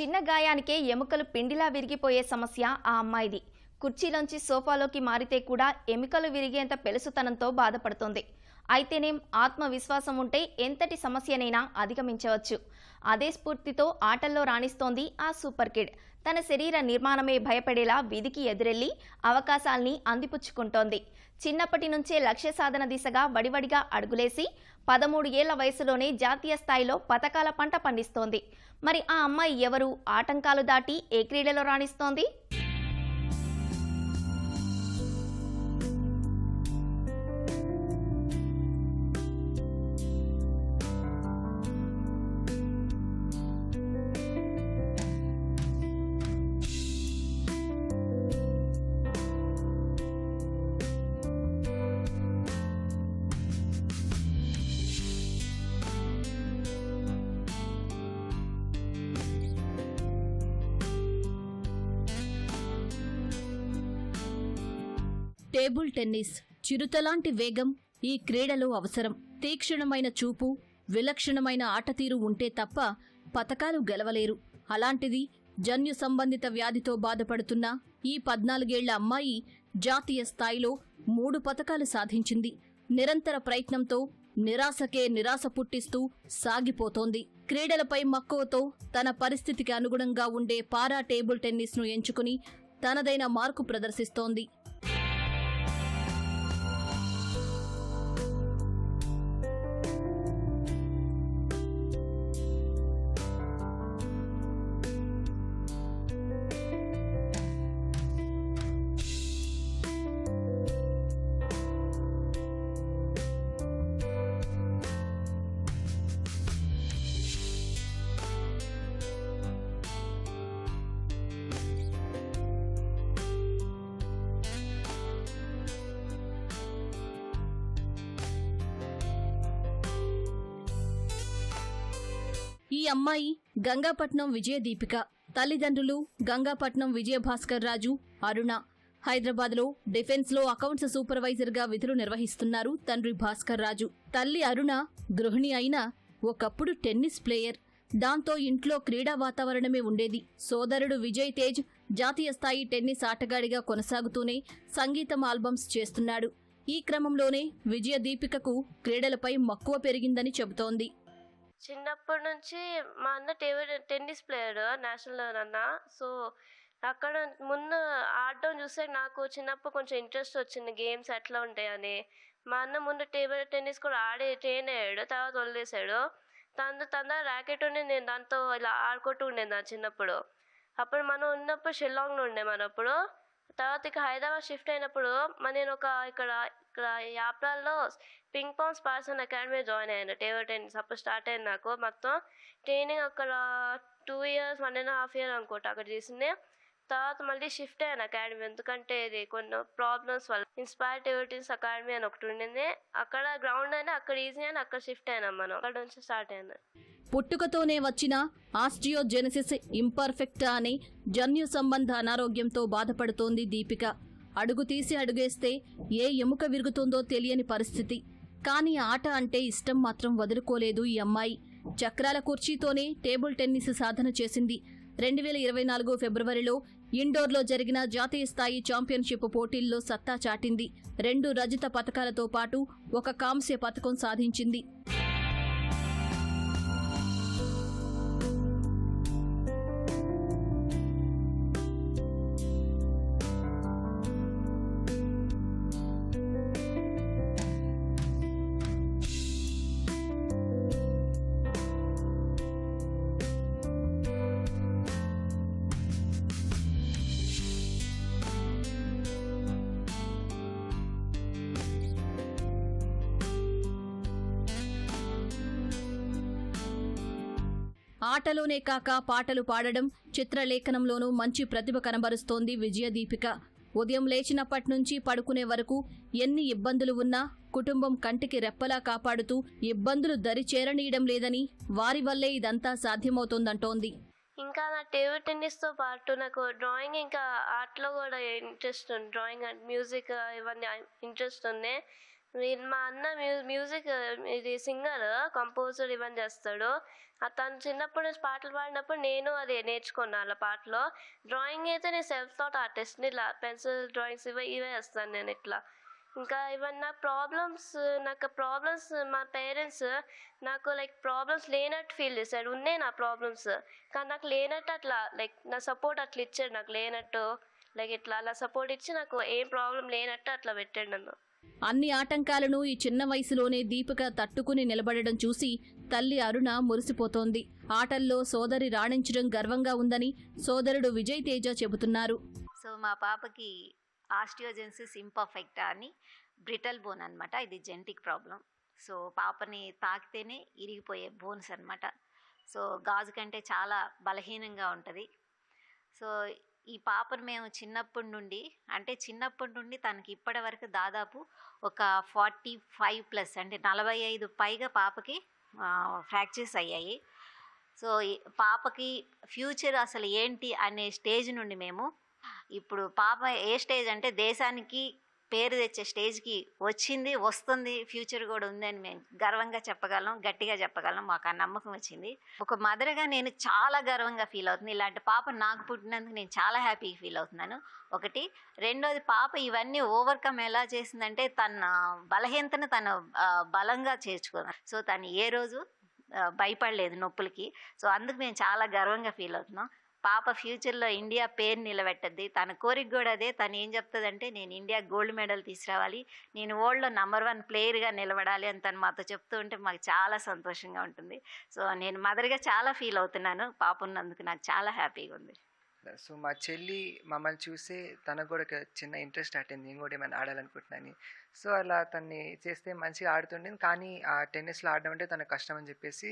చిన్న గాయానికే ఎముకలు పిండిలా విరిగిపోయే సమస్య ఆ అమ్మాయిది. కుర్చీలోంచి సోఫాలోకి మారితే కూడా ఎముకలు విరిగేంత పెలుసుతనంతో బాధపడుతోంది. అయితేనేం ఆత్మవిశ్వాసం ఉంటే ఎంతటి సమస్యనైనా అధిగమించవచ్చు. అదే స్ఫూర్తితో ఆటల్లో రాణిస్తోంది ఆ సూపర్ కిడ్. తన శరీర నిర్మాణమే భయపడేలా విధికి ఎదురెళ్ళి అవకాశాల్ని అందిపుచ్చుకుంటోంది. చిన్నప్పటి నుంచే లక్ష్య సాధన దిశగా వడివడిగా అడుగులేసి పదమూడు ఏళ్ళ వయసులోనే జాతీయ స్థాయిలో పథకాల పంట పండిస్తోంది. మరి ఆ అమ్మాయి ఎవరు? ఆటంకాలు దాటి ఏ క్రీడలో రాణిస్తోంది? Table tennis. చిరుతలాంటి వేగం ఈ క్రీడలో అవసరం. తీక్షణమైన చూపు విలక్షణమైన ఆటతీరు ఉంటే తప్ప పతకాలు గెలవలేరు. అలాంటిది జన్యు సంబంధిత వ్యాధితో బాధపడుతున్న ఈ పద్నాలుగేళ్ళ అమ్మాయి జాతీయ స్థాయిలో మూడు పతకాలు సాధించింది. నిరంతర ప్రయత్నంతో నిరాశకే నిరాశ పుట్టిస్తూ సాగిపోతోంది. క్రీడలపై మక్కువతో తన పరిస్థితికి అనుగుణంగా ఉండే పారా టేబుల్ టెన్నిస్ను ఎంచుకుని తనదైన మార్కు ప్రదర్శిస్తోంది. ఈ అమ్మాయి గంగాపట్నం విజయదీపిక తల్లిదండ్రులు గంగాపట్నం విజయభాస్కర్ రాజు అరుణ. హైదరాబాద్లో డిఫెన్స్లో అకౌంట్స్ సూపర్వైజర్గా విధులు నిర్వహిస్తున్నారు తండ్రి భాస్కర్ రాజు. తల్లి అరుణ గృహిణి అయినా ఒకప్పుడు టెన్నిస్ ప్లేయర్. దాంతో ఇంట్లో క్రీడా వాతావరణమే ఉండేది. సోదరుడు విజయ్ తేజ్ జాతీయ స్థాయి టెన్నిస్ ఆటగాడిగా కొనసాగుతూనే సంగీతం ఆల్బమ్స్ చేస్తున్నాడు. ఈ క్రమంలోనే విజయ దీపికకు క్రీడలపై మక్కువ పెరిగిందని చెబుతోంది. చిన్నప్పటి నుంచి మా అన్న టేబుల్ టెన్నిస్ ప్లేయర్ నేషనల్ అన్న. సో అక్కడ ముందు ఆడడం చూస్తే నాకు చిన్నప్పుడు కొంచెం ఇంట్రెస్ట్ వచ్చింది గేమ్స్ ఎట్లా ఉంటాయని. మా అన్న ముందు టేబుల్ టెన్నిస్ కూడా ఆడే ట్రైన్ అయ్యాడు తర్వాత వదిలేశాడు. తను తన ర్యాకెట్ ఉండి నేను దాంతో ఇలా ఆడుకుంటూ ఉండేది నా చిన్నప్పుడు. అప్పుడు మనం ఉన్నప్పుడు షిల్లాంగ్లో ఉండే మనప్పుడు అప్పుడు తర్వాత ఇక హైదరాబాద్ షిఫ్ట్ అయినప్పుడు నేను ఒక ఇక్కడ ఇక్కడ యాప్లలో పింగ్ పాంగ్ స్పార్సన్ అకాడమీ జాయిన్ అయ్యాను. టేబుల్ టెన్నిస్ అప్పుడు స్టార్ట్ అయింది నాకు. మొత్తం ట్రైనింగ్ అక్కడ two years one and half year అనుకుంటా అక్కడ చేసింది. తర్వాత మళ్ళీ షిఫ్ట్ అయ్యాను అకాడమీ. ఎందుకంటే ఇది కొన్ని ప్రాబ్లమ్స్ వల్ల ఇన్స్పైర్ టేబుల్ అకాడమీ అని ఒకటి ఉండింది. అక్కడ గ్రౌండ్ అయినా అక్కడ ఈజీ అని అక్కడ షిఫ్ట్ అయినాం మనం. అక్కడ నుంచి స్టార్ట్ అయ్యాను పుట్టుకతోనే వచ్చిన ఆస్టియోజెనసిస్ ఇంపర్ఫెక్టా అనే జన్యు సంబంధ అనారోగ్యంతో బాధపడుతోంది దీపిక. అడుగు తీసి అడుగేస్తే ఏ ఎముక విరుగుతుందో తెలియని పరిస్థితి. కానీ ఆట అంటే ఇష్టం మాత్రం వదులుకోలేదు ఈ అమ్మాయి. చక్రాల కుర్చీతోనే టేబుల్ టెన్నిస్ సాధన చేసింది. రెండు వేల ఇరవై నాలుగు ఫిబ్రవరిలో ఇండోర్లో జరిగిన జాతీయ స్థాయి ఛాంపియన్షిప్ పోటీల్లో సత్తా చాటింది. రెండు రజత పథకాలతో పాటు ఒక కాంస్య పథకం సాధించింది. ఆటలోనే కాక పాటలు పాడడం చిత్రలేఖనంలోనూ మంచి ప్రతిభ కనబరుస్తోంది విజయదీపిక. ఉదయం లేచినప్పటి నుంచి పడుకునే వరకు ఎన్ని ఇబ్బందులు ఉన్నా కుటుంబం కంటికి రెప్పలా కాపాడుతూ ఇబ్బందులు దరి చేరనీయడం లేదని వారి వల్లే ఇదంతా సాధ్యమవుతోందంటోంది. ఇంకా నా టేబుల్ టెన్నిస్తో పాటు నాకు డ్రాయింగ్ ఇంకా ఆర్ట్లో కూడా ఇంట్రెస్ట్ ఉంది. డ్రాయింగ్ అండ్ మ్యూజిక్ ఇవన్నీ ఇంట్రెస్ట్ ఉన్నాయి మా అన్న మ్యూ- మ్యూజిక్ ఇది సింగర్ కంపోజర్ ఇవన్నీ చేస్తాడు. తను చిన్నప్పటి నుంచి పాటలు పాడినప్పుడు నేను అది నేర్చుకున్నాను అలా పాటలో. డ్రాయింగ్ అయితే నేను సెల్ఫ్ థాట్ ఆర్టిస్ట్ని ఇలా పెన్సిల్ డ్రాయింగ్స్ ఇవే ఇవే వేస్తాను నేను ఇట్లా. ఇంకా ఇవన్న ప్రాబ్లమ్స్ నాకు ప్రాబ్లమ్స్ మా పేరెంట్స్ నాకు లైక్ ప్రాబ్లమ్స్ లేనట్టు ఫీల్ చేశాడు ఉన్నాయి నా ప్రాబ్లమ్స్ కానీ నాకు లేనట్టు అట్లా లైక్ నా సపోర్ట్ అట్లా ఇచ్చాడు నాకు లేనట్టు. లైక్ ఇట్లా అలా సపోర్ట్ ఇచ్చి నాకు ఏం ప్రాబ్లం లేనట్టు అట్లా పెట్టాడు నన్ను. అన్ని ఆటంకాలను ఈ చిన్న వయసులోనే దీపిక తట్టుకుని నిలబడడం చూసి తల్లి అరుణ మురిసిపోతోంది. ఆటల్లో సోదరి రాణించడం గర్వంగా ఉందని సోదరుడు విజయ్ తేజ చెబుతున్నారు. సో మా పాపకి ఆస్టియోజెన్సిస్ ఇంపర్ఫెక్టా అని బ్రిటల్ బోన్ అనమాట ఇది జెంటిక్ ప్రాబ్లం. సో పాపని తాకితేనే ఇరిగిపోయే బోన్స్ అనమాట సో గాజు కంటే చాలా బలహీనంగా ఉంటుంది. సో ఈ పాపను మేము చిన్నప్పటి నుండి అంటే చిన్నప్పటి నుండి తనకి ఇప్పటి వరకు దాదాపు ఒక ఫార్టీ ఫైవ్ ప్లస్ అంటే నలభై ఐదు పైగా పాపకి ఫ్రాక్చర్స్ అయ్యాయి. సో పాపకి ఫ్యూచర్ అసలు ఏంటి అనే స్టేజ్ నుండి మేము ఇప్పుడు పాప ఏ స్టేజ్ అంటే దేశానికి పేరు తెచ్చే స్టేజ్కి వచ్చింది వస్తుంది ఫ్యూచర్ కూడా ఉందని మేము గర్వంగా చెప్పగలం గట్టిగా చెప్పగలం మాకు ఆ నమ్మకం వచ్చింది. ఒక మదర్గా నేను చాలా గర్వంగా ఫీల్ అవుతుంది. ఇలాంటి పాప నాకు పుట్టినందుకు నేను చాలా హ్యాపీగా ఫీల్ అవుతున్నాను. ఒకటి. రెండోది పాప ఇవన్నీ ఓవర్కమ్ ఎలా చేసిందంటే తన బలహీనతను తను బలంగా చేర్చుకుంది సో తను ఏ రోజు భయపడలేదు నొప్పులకి. సో అందుకు మేము చాలా గర్వంగా ఫీల్ అవుతున్నాం. పాప ఫ్యూచర్లో ఇండియా పేరు నిలబెట్టద్ది. తన కోరిక కూడా అదే. తను ఏం చెప్తుందంటే నేను ఇండియా గోల్డ్ మెడల్ తీసుకురావాలి. నేను వరల్డ్లో నెంబర్ వన్ ప్లేయర్గా నిలబడాలి అని తను మాతో చెప్తూ ఉంటే మాకు చాలా సంతోషంగా ఉంటుంది. సో నేను మదర్గా చాలా ఫీల్ అవుతున్నాను. పాప ఉన్నందుకు నాకు చాలా హ్యాపీగా ఉంది. సో మా చెల్లి మమ్మల్ని చూసే తనకు కూడా ఒక చిన్న ఇంట్రెస్ట్ అట్టింది నేను కూడా ఏమైనా ఆడాలనుకుంటున్నాను సో అలా తన్ని చేస్తే మంచిగా ఆడుతుండేది. కానీ ఆ టెన్నిస్లో ఆడడం అంటే తనకు కష్టం అని చెప్పేసి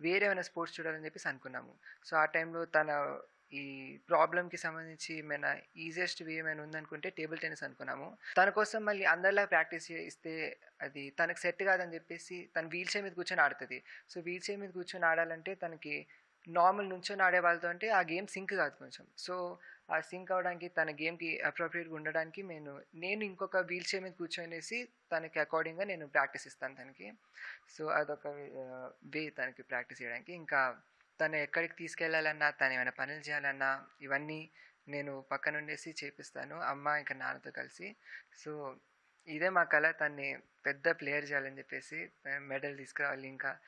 వేరే ఏమైనా స్పోర్ట్స్ చూడాలని చెప్పేసి అనుకున్నాము. సో ఆ టైంలో తన ఈ ప్రాబ్లంకి సంబంధించి ఏమైనా ఈజియెస్ట్ వే ఏమైనా ఉందనుకుంటే టేబుల్ టెన్నిస్ అనుకున్నాము. తన కోసం మళ్ళీ అందరిలా ప్రాక్టీస్ చేస్తే అది తనకు సెట్ కాదని చెప్పేసి తను వీల్ చైర్ మీద కూర్చొని ఆడుతుంది. సో వీల్ చైర్ మీద కూర్చొని ఆడాలంటే తనకి నార్మల్ నుంచొని ఆడే వాళ్ళతో అంటే ఆ గేమ్ సింక్ కాదు కొంచెం. సో ఆ సింక్ అవడానికి తన గేమ్కి అప్రోప్రియేట్గా ఉండడానికి నేను నేను ఇంకొక వీల్ చైర్ మీద కూర్చొనేసి తనకి అకార్డింగ్గా నేను ప్రాక్టీస్ ఇస్తాను తనకి. సో అదొక వే తనకి ప్రాక్టీస్ చేయడానికి. ఇంకా తను ఎక్కడికి తీసుకెళ్ళాలన్నా తను ఏమైనా పనులు చేయాలన్నా ఇవన్నీ నేను పక్కన ఉండేసి చేపిస్తాను. అమ్మ ఇంకా నాన్నతో కలిసి. సో ఇదే మా కళ తన్ని పెద్ద ప్లేయర్ చేయాలని చెప్పేసి మెడల్ తీసుకురావాలి ఇంకా.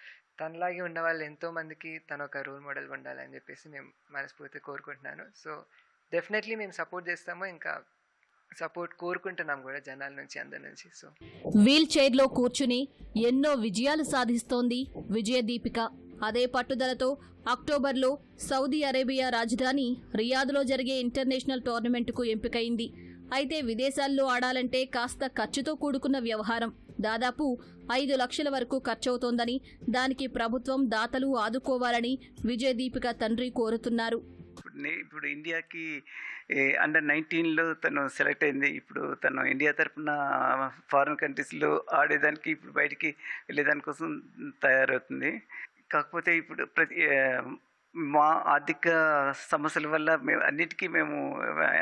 తనలాగే ఉన్న వాళ్ళు ఎంతో మందికి తను ఒక రోల్ మోడల్ ఉండాలని చెప్పేసి మేము మనస్ఫూర్తి కోరుకుంటున్నాను. సో డెఫినెట్లీ మేము సపోర్ట్ చేస్తాము. ఇంకా సపోర్ట్ కోరుకుంటున్నాం కూడా జనాల నుంచి అందరి నుంచి. సో వీల్ చైర్లో కూర్చుని ఎన్నో విజయాలు సాధిస్తోంది విజయ దీపిక. అదే పట్టుదలతో అక్టోబర్లో సౌదీ అరేబియా రాజధాని రియాద్లో జరిగే ఇంటర్నేషనల్ టోర్నమెంట్కు ఎంపికైంది. అయితే విదేశాల్లో ఆడాలంటే కాస్త ఖర్చుతో కూడుకున్న వ్యవహారం. దాదాపు ఐదు లక్షల వరకు ఖర్చవుతోందని దానికి ప్రభుత్వం దాతలు ఆదుకోవాలని విజయ దీపిక తండ్రి కోరుతున్నారు. ఇప్పుడు ఇప్పుడు ఇండియాకి అండర్ నైన్టీన్లో తను సెలెక్ట్ అయింది. ఇప్పుడు తను ఇండియా తరపున ఫారిన్ కంట్రీస్లో ఆడేదానికి ఇప్పుడు బయటికి వెళ్ళేదానికోసం తయారవుతుంది. కాకపోతే ఇప్పుడు ప్రతి మా ఆర్థిక సమస్యల వల్ల మేము అన్నిటికీ మేము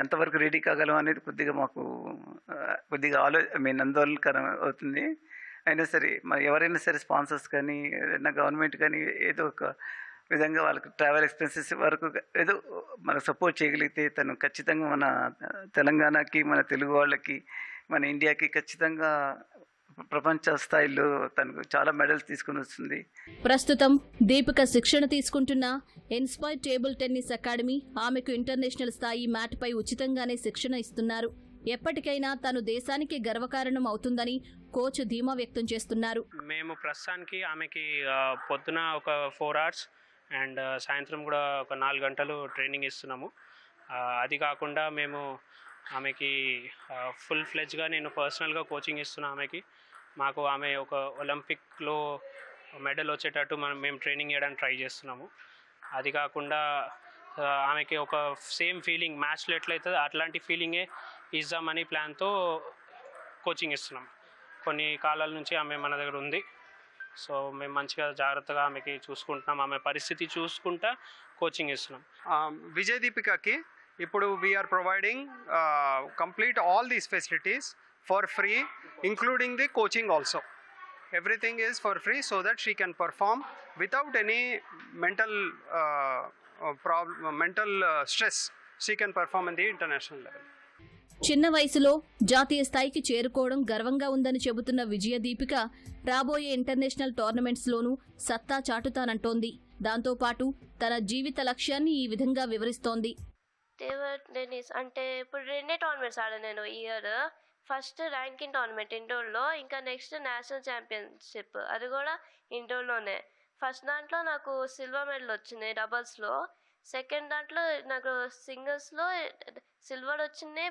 ఎంతవరకు రెడీ కాగలం అనేది కొద్దిగా మాకు కొద్దిగా ఆలో మేము ఆందోళనకరం అవుతుంది. అయినా సరే మరి ఎవరైనా సరే స్పాన్సర్స్ కానీ ఏదైనా గవర్నమెంట్ కానీ ఏదో ఒక విధంగా వాళ్ళకి ట్రావెల్ ఎక్స్పెన్సెస్ వరకు ఏదో మన సపోర్ట్ చేయగలిగితే తను ఖచ్చితంగా మన తెలంగాణకి మన తెలుగు వాళ్ళకి మన ఇండియాకి ఖచ్చితంగా ప్రపంచ స్థాయిలో తనకు చాలా మెడల్స్ తీసుకుని వస్తుంది. ప్రస్తుతం దీపిక శిక్షణ తీసుకుంటున్న ఇన్స్పైర్ టేబుల్ టెన్నిస్ అకాడమీ ఆమెకు ఇంటర్నేషనల్ స్థాయి మ్యాట్పై ఉచితంగానే శిక్షణ ఇస్తున్నారు. ఎప్పటికైనా తను దేశానికి గర్వకారణం అవుతుందని కోచ్ ధీమా వ్యక్తం చేస్తున్నారు. మేము ప్రస్తుతానికి ఆమెకి పొద్దున ఒక ఫోర్ అవర్స్ అండ్ సాయంత్రం కూడా ఒక నాలుగు గంటలు ట్రైనింగ్ ఇస్తున్నాము. అది కాకుండా మేము ఆమెకి ఫుల్ ఫ్లెజ్గా నేను పర్సనల్గా కోచింగ్ ఇస్తున్నా ఆమెకి. మాకు ఆమె ఒక ఒలింపిక్లో మెడల్ వచ్చేటట్టు మనం మేము ట్రైనింగ్ చేయడానికి ట్రై చేస్తున్నాము. అది కాకుండా ఆమెకి ఒక సేమ్ ఫీలింగ్ మ్యాచ్లో ఎట్లయితే అట్లాంటి ఫీలింగే ఇద్దామని ప్లాన్తో కోచింగ్ ఇస్తున్నాం. కొన్ని కాలాల నుంచి ఆమె మన దగ్గర ఉంది. సో మేము మంచిగా జాగ్రత్తగా ఆమెకి చూసుకుంటున్నాం. ఆమె పరిస్థితి చూసుకుంటా కోచింగ్ ఇస్తున్నాం. విజయ్ దీపికకి ఇప్పుడు we are providing complete all these facilities for free including the coaching also everything is for free so that she can perform without any mental problem mental stress she can perform in the international level చిన్న వయసులో జాతీయ స్థాయికి చేరుకోవడం గర్వంగా ఉందని చెబుతున్న విజయ దీపిక రాబోయే international tournaments లోనూ సత్తా చాటుతానంటోంది. దాంతోపాటు తన జీవిత లక్ష్యాన్ని ఈ విధంగా వివరిస్తోంది. దేవర్ టెన్నిస్ అంటే ఇప్పుడు రెండే టోర్నమెంట్స్ ఆడాను నేను ఇయర్ ఫస్ట్ ర్యాంకింగ్ టోర్నమెంట్ ఇండోర్లో ఇంకా నెక్స్ట్ నేషనల్ ఛాంపియన్షిప్ అది కూడా ఇండోర్లోనే ఫస్ట్ దాంట్లో నాకు సిల్వర్ మెడల్ వచ్చింది డబల్స్లో సెకండ్ దాంట్లో నాకు సింగిల్స్లో సిల్వర్ వచ్చింది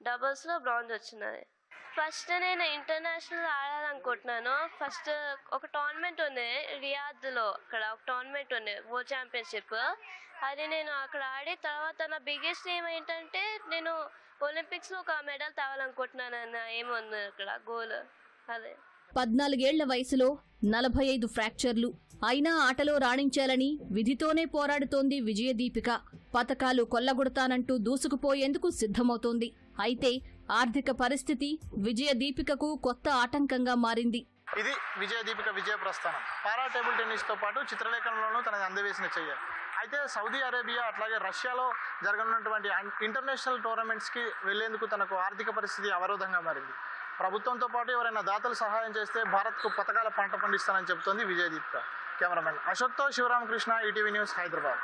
డబల్స్లో బ్రాంజ్ వచ్చినది ఫస్ట్ నేను ఇంటర్నేషనల్ ఆడాలనుకుంటున్నాను. ఫస్ట్ ఒక టోర్నమెంట్ ఉంది రియాద్లో అక్కడ ఒక టోర్నమెంట్ ఉంది వరల్డ్ ఛాంపియన్షిప్ అది నేను అక్కడ ఆడి తర్వాత నా బిగ్గెస్ట్ ఎయిమ్ ఏంటంటే నేను ఒలింపిక్స్లో ఒక మెడల్ తేవాలనుకుంటున్నాను అన్న ఏం ఉంది అక్కడ గోల్ అదే. పద్నాలుగేళ్ళ వయసులో నలభై ఐదు ఫ్రాక్చర్లు అయినా ఆటలో రాణించాలని విధితోనే పోరాడుతోంది విజయదీపిక. పతకాలు కొల్లగొడతానంటూ దూసుకుపోయేందుకు సిద్ధమవుతోంది. అయితే ఆర్థిక పరిస్థితి విజయదీపికకు కొత్త ఆటంకంగా మారింది. ఇది విజయ దీపిక విజయ ప్రస్థానం. పారా టేబుల్ టెన్నిస్తో పాటు చిత్రలేఖనంలోనూ తనది అందవేసిన చెయ్య అయితే సౌదీ అరేబియా అట్లాగే రష్యాలో జరగనున్నటువంటి ఇంటర్నేషనల్ టోర్నమెంట్స్కి వెళ్ళేందుకు తనకు ఆర్థిక పరిస్థితి అవరోధంగా మారింది. ప్రభుత్వంతో పాటు ఎవరైనా దాతలు సహాయం చేస్తే భారత్కు పథకాల పంట పండిస్తానని చెబుతోంది విజయదీప్త కెమెరామెన్ అశోక్తో శివరామకృష్ణ ఈటీవీ న్యూస్ హైదరాబాద్.